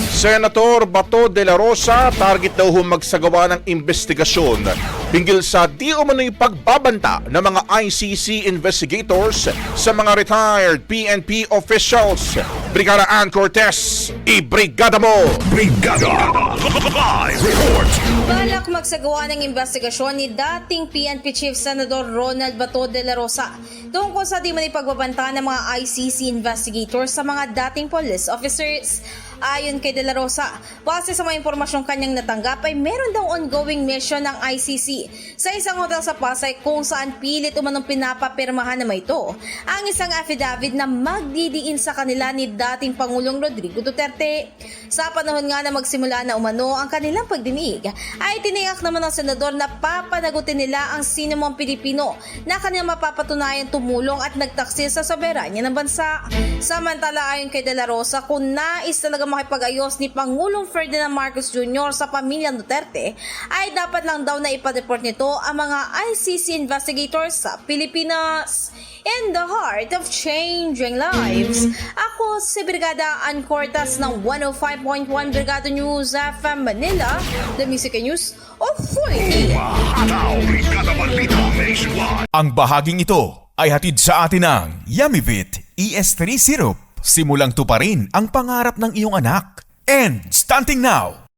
Senator Bato de la Rosa target daw hong magsagawa ng investigasyon hinggil sa di umano'y pagbabanta ng mga ICC investigators sa mga retired PNP officials. Brigada Ann Cortez, ibrigada mo! Brigada! Live report! Balak magsagawa ng investigasyon ni dating PNP Chief Senador Ronald Bato de la Rosa tungkol sa di man pagbabanta ng mga ICC investigators sa mga dating police officers. Ayon kay De La Rosa, base sa mga impormasyong kanyang natanggap ay meron daw ongoing mission ng ICC sa isang hotel sa Pasay kung saan pilit umanong pinapapirmahan na may ito ang isang affidavit na magdidiin sa kanila ni dating Pangulong Rodrigo Duterte. Sa panahon nga na magsimula na umano ang kanilang pagdinig, ay tiniyak naman ng senador na papanagutin nila ang sino mang Pilipino na kanilang mapapatunayan tumulong at nagtaksil sa soberanya ng bansa. Samantala ayon kay De La Rosa, kung nais talaga makipag-ayos ni Pangulong Ferdinand Marcos Jr. sa pamilya Duterte, ay dapat lang daw na ipa-deport nito ang mga ICC investigators sa Pilipinas. In the heart of changing lives, ako si Brigada Ann Cortas ng 105.1 Brigada News FM Manila, the Music and News Authority. Ang bahaging ito ay hatid sa atin ng Yamivit ES3 Syrup. Simulang tuparin ang pangarap ng iyong anak. And stunting now,